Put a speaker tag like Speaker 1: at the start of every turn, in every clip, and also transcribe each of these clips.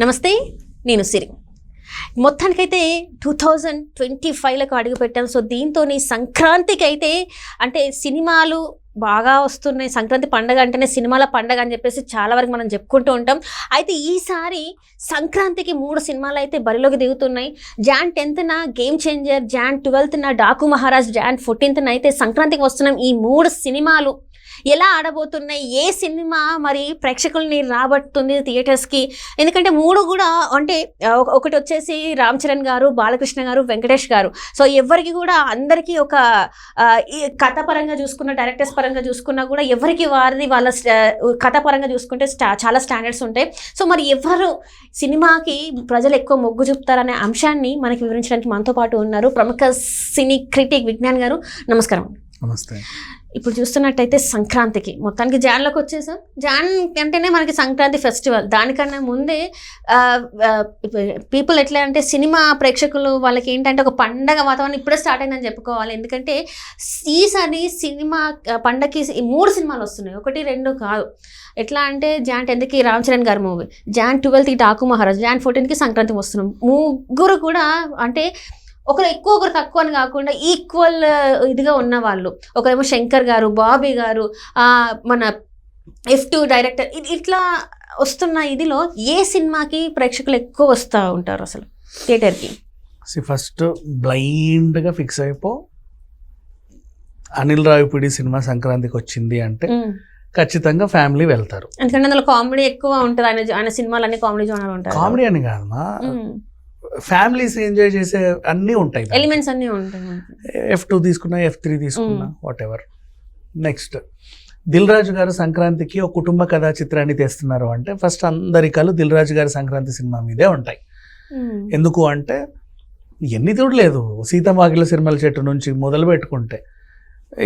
Speaker 1: నమస్తే నేను సిరి. మొత్తానికైతే టూ థౌజండ్ ట్వంటీ ఫైవ్లకు అడుగుపెట్టాను సో దీంతో సంక్రాంతికి అయితే అంటే సినిమాలు బాగా వస్తున్నాయి. సంక్రాంతి పండగ అంటేనే సినిమాల పండగ అని చెప్పేసి చాలా వరకు మనం చెప్పుకుంటూ ఉంటాం. అయితే ఈసారి సంక్రాంతికి మూడు సినిమాలు అయితే బరిలోకి దిగుతున్నాయి. జాన్ టెన్త్న గేమ్ చేంజర్ జాన్ ట్వెల్త్న డాకు మహారాజ్ జాన్ ఫోర్టీన్త్న అయితే సంక్రాంతికి వస్తున్నాం. ఈ మూడు సినిమాలు ఎలా ఆడబోతున్నాయి? ఏ సినిమా మరి ప్రేక్షకుల్ని రాబడుతుంది థియేటర్స్కి? ఎందుకంటే మూడు కూడా అంటే ఒకటి వచ్చేసి రామ్ చరణ్ గారు బాలకృష్ణ గారు వెంకటేష్ గారు. సో ఎవరికి కూడా అందరికీ ఒక కథపరంగా ఈ కథ పరంగా చూసుకున్న డైరెక్టర్స్ పరంగా చూసుకున్నా కూడా ఎవరికి వారిది వాళ్ళ కథ పరంగా చూసుకుంటే స్టా చాలా స్టాండర్డ్స్ ఉంటాయి. సో మరి ఎవరు సినిమాకి ప్రజలు ఎక్కువ మొగ్గు చూపుతారనే అంశాన్ని మనకి వివరించడానికి మనతో పాటు ఉన్నారు ప్రముఖ సినీ క్రిటిక్ విజ్ఞాన్ గారు. నమస్కారం
Speaker 2: నమస్తే.
Speaker 1: ఇప్పుడు చూస్తున్నట్టయితే సంక్రాంతికి. మొత్తానికి జాన్లోకి వచ్చేసాం. జాన్ అంటేనే మనకి సంక్రాంతి ఫెస్టివల్. దానికన్నా ముందే పీపుల్ ఎట్లా అంటే సినిమా ప్రేక్షకులు వాళ్ళకి ఏంటంటే ఒక పండగ వాతావరణం ఇప్పుడే స్టార్ట్ అయిందని చెప్పుకోవాలి. ఎందుకంటే ఈసారి సినిమా పండగకి ఈ మూడు సినిమాలు వస్తున్నాయి. ఒకటి రెండు కాదు. ఎట్లా అంటే జాన్ టెన్త్కి రామ్ చరణ్ గారి మూవీ. జాన్ ట్వెల్త్కి డాకు మహారాజ్. జాన్ ఫోర్టీన్కి సంక్రాంతి వస్తున్నాం. ముగ్గురు కూడా అంటే ఒకరు ఎక్కువ ఒకరు తక్కువ అని కాకుండా ఈక్వల్ ఇదిగా ఉన్న వాళ్ళు ఒకరేమో శంకర్ గారు బాబీ గారు ఆ, మన ఎఫ్ టూ డైరెక్టర్ ఇట్లా వస్తున్న ఇదిలో ఏ సినిమాకి ప్రేక్షకులు ఎక్కువ వస్తూ ఉంటారు అసలు? థియేటర్కి?
Speaker 2: సి ఫస్ట్ బ్లైండ్గా ఫిక్స్ అయిపో. అనిల్ రావిపూడి సినిమా సంక్రాంతికి వచ్చింది అంటే ఖచ్చితంగా ఫ్యామిలీ వెళ్తారు.
Speaker 1: ఎందుకంటే అందులో కామెడీ ఎక్కువ ఉంటుంది. ఆయన ఆయన సినిమాలు కామెడీ జోనర్ ఉంటాయి
Speaker 2: కామెడీ అని కాదమ్మా. ఫ్యామిలీస్ ఎంజాయ్ చేసే అన్నీ ఉంటాయి
Speaker 1: ఎలిమెంట్స్ అన్నీ ఉంటాయి.
Speaker 2: ఎఫ్ టూ తీసుకున్నా ఎఫ్ త్రీ తీసుకున్నా whatever next Dil Raju garu సంక్రాంతికి ఒక కుటుంబ కథా చిత్రాన్ని తెస్తున్నారు అంటే ఫస్ట్ అందరి కళ్ళు దిల్ రాజు గారి సంక్రాంతి సినిమా మీదే ఉంటాయి.
Speaker 1: ఉమ్.
Speaker 2: ఎందుకు అంటే ఎన్ని చూడలేదు సీతమాగిల సినిమాల చెట్టు నుంచి మొదలు పెట్టుకుంటే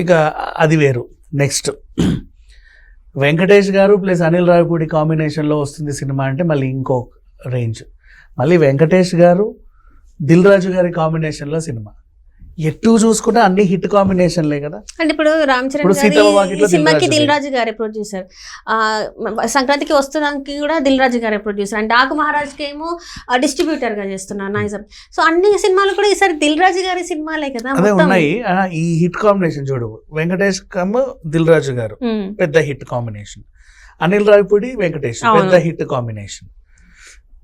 Speaker 2: ఇక అది వేరు. నెక్స్ట్ వెంకటేష్ గారు ప్లస్ అనిల్ రావిపూడి కాంబినేషన్లో వస్తుంది సినిమా అంటే మళ్ళీ ఇంకో రేంజ్. మళ్ళీ వెంకటేష్ గారు దిల్ రాజు గారి కాంబినేషన్లో సినిమా. ఎటు చూసుకుంటే అన్ని హిట్ కాంబినేషన్లే కదా.
Speaker 1: అంటే ఇప్పుడు రామ్ చరణ్ గారి సినిమాకి
Speaker 2: దిల్ రాజు
Speaker 1: గారే ప్రొడ్యూసర్ సంక్రాంతికి వస్తున్నానికి కూడా దిల్ రాజు గారే ప్రొడ్యూసర్ అండ్ డాకు మహారాజ్కి ఏమో డిస్ట్రిబ్యూటర్గా చేస్తున్నారు నైజం సో అన్ని సినిమాలు కూడా ఈసారి దిల్ రాజు గారి సినిమాలే కదా
Speaker 2: అదే. ఉన్నాయి. ఈ హిట్ కాంబినేషన్ చూడు. వెంకటేష్ కమ్ దిల్ రాజు గారు. పెద్ద హిట్ కాంబినేషన్ అనిల్ రావిపూడి వెంకటేష్. పెద్ద హిట్ కాంబినేషన్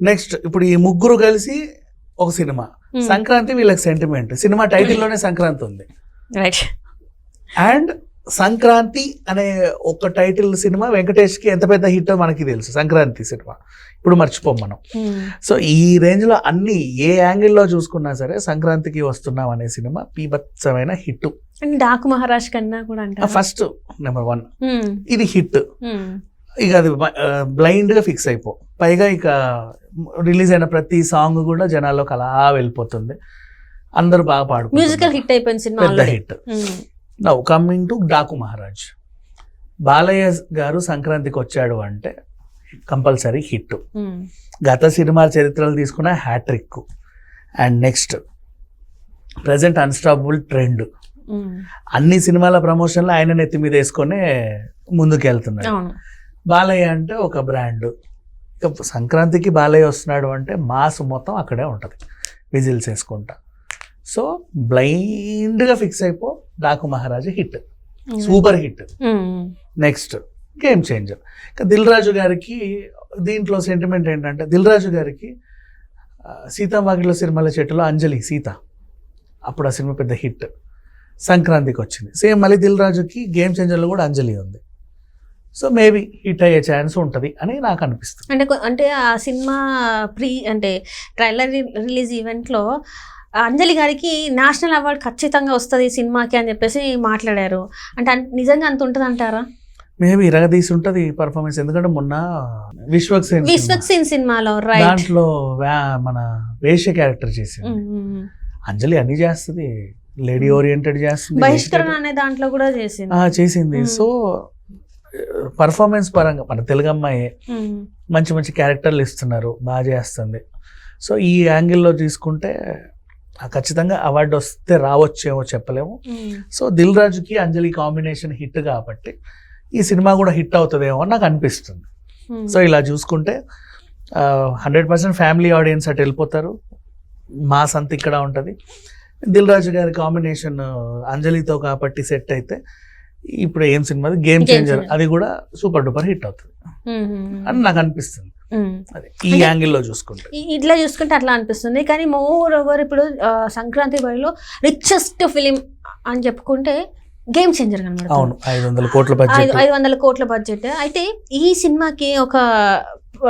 Speaker 2: నెక్స్ట్ ఇప్పుడు ఈ ముగ్గురు కలిసి ఒక సినిమా.
Speaker 1: ఉమ్.
Speaker 2: సంక్రాంతి వీళ్ళకి సెంటిమెంట్ సినిమా టైటిల్లోనే సంక్రాంతి ఉంది. అండ్ సంక్రాంతి అనే ఒక టైటిల్ సినిమా వెంకటేష్కి ఎంత పెద్ద హిట్ మనకి తెలుసు. సంక్రాంతి సినిమా. ఇప్పుడు మర్చిపోం మనం. సో ఈ రేంజ్లో అన్ని ఏ యాంగిల్లో చూసుకున్నా సరే సంక్రాంతికి వస్తున్నాం అనే సినిమా పీభత్సమైన హిట్
Speaker 1: అండ్ డాకు మహారాజ్ కన్నా కూడా
Speaker 2: ఫస్ట్ నెంబర్ వన్. ఇది హిట్. ఇక అది బ్లైండ్గా ఫిక్స్ అయిపో. పైగా ఇక రిలీజ్ అయిన ప్రతి సాంగ్ కూడా జనాల్లోకి అలా వెళ్ళిపోతుంది. అందరూ బాగా పాడుకుంటారు
Speaker 1: మ్యూజికల్ హిట్ అయిపోయింది సినిమా
Speaker 2: పెద్ద. Hit. Now coming to Daaku Maharaj Balayya garu సంక్రాంతికి వచ్చాడు అంటే కంపల్సరీ హిట్
Speaker 1: ఉమ్.
Speaker 2: గత సినిమా చరిత్రలు తీసుకున్న hat trick and next present unstoppable trend. అన్ని సినిమాల ప్రమోషన్లు ఆయన నెత్తి మీద వేసుకొని ముందుకు వెళ్తున్నాడు బాలయ్య అంటే ఒక బ్రాండ్. ఇక సంక్రాంతికి బాలయ్య వస్తున్నాడు అంటే మాస్ మొత్తం అక్కడే ఉంటుంది. విజిల్స్ వేసుకుంటా సో బ్లైండ్గా ఫిక్స్ అయిపో Daaku Maharaaj hit. Super hit.
Speaker 1: Um.
Speaker 2: Next game changer. ఇంకా దిల్ రాజు గారికి దీంట్లో సెంటిమెంట్ ఏంటంటే దిల్ రాజు గారికి సీతామాగిలో సినిమాల చెట్టులో అంజలి సీత. అప్పుడు ఆ సినిమా పెద్ద హిట్. సంక్రాంతికి వచ్చింది. సేమ్ మళ్ళీ దిల్ రాజుకి గేమ్ చేంజర్లో కూడా అంజలి ఉంది. సో మేబీ హిట్ అయ్యే ఛాన్స్ ఉంటుంది అని నాకు అనిపిస్తుంది.
Speaker 1: అంటే అంటే ఆ సినిమా ప్రీ అంటే ట్రైలర్ రిలీజ్ ఈవెంట్లో అంజలి గారికి నేషనల్ అవార్డు ఖచ్చితంగా వస్తుంది ఈ సినిమాకి అని చెప్పేసి మాట్లాడారు. అంటే నిజంగా అంత ఉంటుంది అంటారా
Speaker 2: మేబీ ఇరగదీసి ఉంటుంది పర్ఫార్మెన్స్ ఎందుకంటే మొన్న విశ్వక్ సేన్ సినిమా.
Speaker 1: విశ్వక్సేన్ సినిమాలో రైట్
Speaker 2: దాంట్లో మన వేష్య క్యారెక్టర్ చేసింది. అంజలి అన్ని చేస్తుంది లేడీ ఓరియంటెడ్ చేస్తుంది.
Speaker 1: బహిష్కరణ అనే దాంట్లో కూడా చేసింది.
Speaker 2: చేసింది. సో పర్ఫార్మెన్స్ పరంగా మన తెలుగు అమ్మాయి. మంచి మంచి క్యారెక్టర్లు ఇస్తున్నారు బాగా చేస్తుంది సో ఈ యాంగిల్లో తీసుకుంటే ఖచ్చితంగా అవార్డు వస్తే రావచ్చేమో చెప్పలేము. సో దిల్ రాజుకి అంజలి కాంబినేషన్ హిట్ కాబట్టి ఈ సినిమా కూడా హిట్ అవుతుందేమో అని నాకు అనిపిస్తుంది. సో ఇలా చూసుకుంటే హండ్రెడ్ పర్సెంట్ ఫ్యామిలీ ఆడియన్స్ అటు వెళ్ళిపోతారు మాస్ అంత ఇక్కడ ఉంటుంది దిల్ రాజు గారి కాంబినేషన్ అంజలితో కాబట్టి సెట్ అయితే ఇప్పుడు ఏం సినిమా గేమ్ చేంజర్. అది కూడా సూపర్ డూపర్ హిట్ అవుతుంది. అని నాకు అనిపిస్తుంది. అదే ఈ యాంగిల్లో చూసుకుంటే.
Speaker 1: ఇట్లా చూసుకుంటే అట్లా అనిపిస్తుంది. కానీ మోర్ ఓవర్ ఇప్పుడు సంక్రాంతి బరిలో రిచెస్ట్ ఫిలిం అని చెప్పుకుంటే గేమ్ చేంజర్ కనబడుతుంది.
Speaker 2: అవును ఐదు వందల కోట్ల బడ్జెట్
Speaker 1: ఐదు వందల కోట్ల బడ్జెట్ అయితే ఈ సినిమాకి ఒక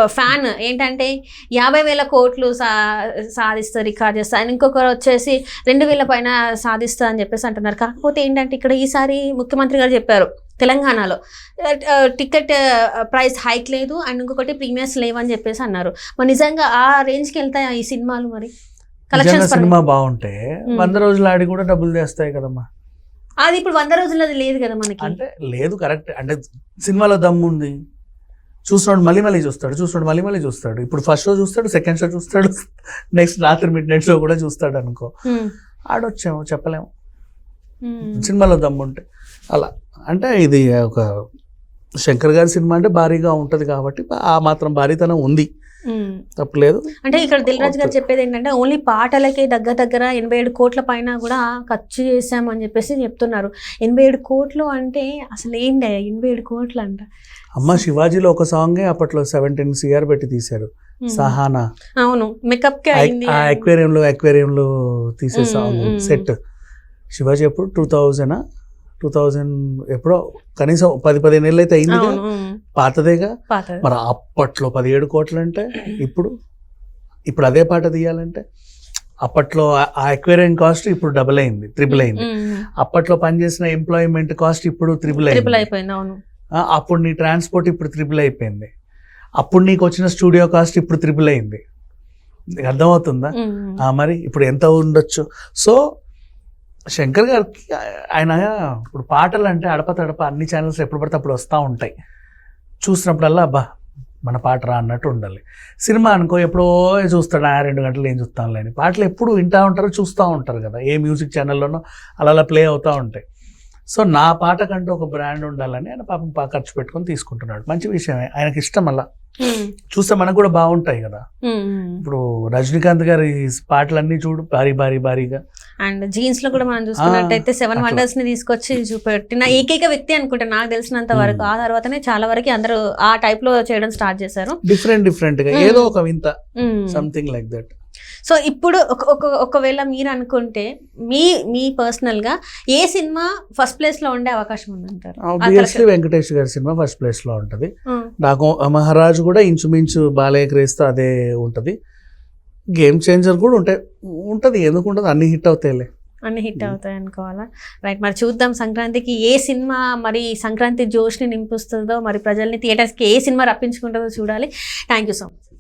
Speaker 1: ఫ్యాన్ ఏంటంటే యాభై వేల కోట్లు సా సాధిస్తా రికార్డ్ చేస్తా. అని ఇంకొకరు వచ్చేసి రెండు వేల పైన సాధిస్తా అని చెప్పేసి అంటున్నారు. కాకపోతే ఏంటంటే ఇక్కడ ఈసారి ముఖ్యమంత్రి గారు చెప్పారు తెలంగాణలో టికెట్ ప్రైస్ హైక్ లేదు అండ్ ఇంకొకటి ప్రీమియర్స్ లేవని చెప్పేసి అన్నారు. మరి నిజంగా ఆ రేంజ్కి వెళ్తాయి ఈ సినిమాలు మరి?
Speaker 2: నిజంగా
Speaker 1: కలెక్షన్స్
Speaker 2: సినిమా బాగుంటే. వంద రోజులు ఆడి కూడా డబ్బులు తెస్తాయి కదమ్మా.
Speaker 1: అది ఇప్పుడు వంద రోజులది లేదు కదా మనకి?
Speaker 2: అంటే లేదు కరెక్ట్. అంటే సినిమాలో దమ్ము ఉంది చూస్తున్నాడు మళ్ళీ మళ్ళీ చూస్తాడు చూస్తున్నాడు మళ్ళీ మళ్ళీ చూస్తాడు. ఇప్పుడు ఫస్ట్ షో చూస్తాడు సెకండ్ షో చూస్తాడు నెక్స్ట్ రాత్రి మిడ్ నైట్ షో కూడా చూస్తాడు అనుకో. ఆడొచ్చాము చెప్పలేము. సినిమాలో దమ్ము ఉంటే. అలా. అంటే ఇది ఒక శంకర్ గారి సినిమా అంటే భారీగా ఉంటుంది కాబట్టి ఆ మాత్రం భారీతనం ఉంది. తప్పలేదు
Speaker 1: అంటే ఇక్కడ దిల్ రాజు గారు చెప్పేది ఏంటంటే ఓన్లీ పాటలకి దగ్గర దగ్గర ఎనభై ఏడు కోట్ల పైన కూడా ఖర్చు చేశాం అని చెప్పేసి చెప్తున్నారు. ఎనభై ఏడు కోట్లు అంటే అసలు ఏంటి ఎనభై ఏడు కోట్లు అంట.
Speaker 2: అమ్మ శివాజీలో ఒక సాంగే అప్పట్లో సెవెంటీన్ సిఆర్ పెట్టి తీశారు. సహానా.
Speaker 1: అవును మేకప్
Speaker 2: ఆ అక్వేరియంలో అక్వేరియంలో తీసే సాంగ్. సెట్. శివాజీ ఎప్పుడు? Two thousand? టూ థౌజండ్ ఎప్పుడో కనీసం పది పదిహేను ఏళ్ళు అయితే అయింది. పాతదేగా.
Speaker 1: పాతది.
Speaker 2: మరి అప్పట్లో పదిహేడు కోట్లు అంటే ఇప్పుడు ఇప్పుడు అదే పాట తీయాలంటే అప్పట్లో ఆ- అక్వేరియం కాస్ట్ ఇప్పుడు డబుల్ అయింది త్రిబుల్ అయింది. అప్పట్లో పనిచేసిన ఎంప్లాయ్మెంట్ కాస్ట్ ఇప్పుడు త్రిబుల్
Speaker 1: ట్రిపుల్ అయిపోయింది
Speaker 2: అప్పుడు నీ ట్రాన్స్పోర్ట్ ఇప్పుడు త్రిబుల్ అయిపోయింది. అప్పుడు నీకు వచ్చిన స్టూడియో కాస్ట్ ఇప్పుడు త్రిబుల్ అయింది. అర్థమవుతుందా? మరి ఇప్పుడు ఎంత ఉండొచ్చు? సో శంకర్ గారికి ఆయన ఇప్పుడు పాటలు అంటే అడప తడప అన్ని ఛానల్స్ ఎప్పుడు పడితే అప్పుడు వస్తూ ఉంటాయి. చూసినప్పుడల్లా అబ్బా మన పాట రా అన్నట్టు ఉండాలి. సినిమా అనుకో ఎప్పుడో చూస్తాడు ఆ రెండు గంటలు ఏం చూస్తానులే అని. పాటలు ఎప్పుడు వింటూ ఉంటారు చూస్తూ ఉంటారు కదా. ఏ మ్యూజిక్ ఛానల్లోనో అలా అలా ప్లే అవుతూ ఉంటాయి. సో నా పాట కంటూ ఒక బ్రాండ్ ఉండాలని ఆయన పాపం పా- ఖర్చు పెట్టుకొని తీసుకుంటున్నాడు. మంచి విషయమే ఆయనకి ఇష్టం అలా. చూస్తే మనకు కూడా బాగుంటాయి కదా. ఇప్పుడు రజనీకాంత్ గారి పాటలన్నీ చూడు భారీ భారీ భారీగా.
Speaker 1: అండ్ జీన్స్లో కూడా మనం చూసుకున్నట్టయితే సెవెన్. వండర్స్ని తీసుకొచ్చి చూపెట్టిన ఏకైక వ్యక్తి అనుకుంటా నాకు తెలిసినంత వరకు
Speaker 2: Hmm.
Speaker 1: ఆ తర్వాతనే చాలా వరకు అందరూ ఆ టైప్లో చేయడం స్టార్ట్ చేశారు
Speaker 2: డిఫరెంట్ డిఫరెంట్గా
Speaker 1: మ్మ్.
Speaker 2: ఏదో ఒక వింత
Speaker 1: Hmm.
Speaker 2: Something like that
Speaker 1: so ఇప్పుడు ఒక- ఒక ఒకవేళ మీరు అనుకుంటే మీ మీ పర్సనల్గా ఏ సినిమా ఫస్ట్ ప్లేస్లో ఉండే అవకాశం ఉందంటారు
Speaker 2: వెంకటేష్ గారి సినిమా ఫస్ట్ ప్లేస్లో ఉంటది
Speaker 1: Hmm.
Speaker 2: నాకు మహారాజు కూడా ఇంచుమించు బాలయ్య క్రేస్తో అదే ఉంటది గేమ్ చేంజర్ కూడా ఉంటాయి. ఉంటుంది ఎందుకు ఉంటుంది అన్ని హిట్ అవుతాయిలే.
Speaker 1: అన్ని హిట్ అవుతాయి అనుకోవాలా? రైట్ మరి చూద్దాం సంక్రాంతికి ఏ సినిమా మరి సంక్రాంతి జోష్ని నింపుస్తుందో మరి ప్రజల్ని థియేటర్స్కి ఏ సినిమా రప్పించుకుంటుందో చూడాలి. Thank you so much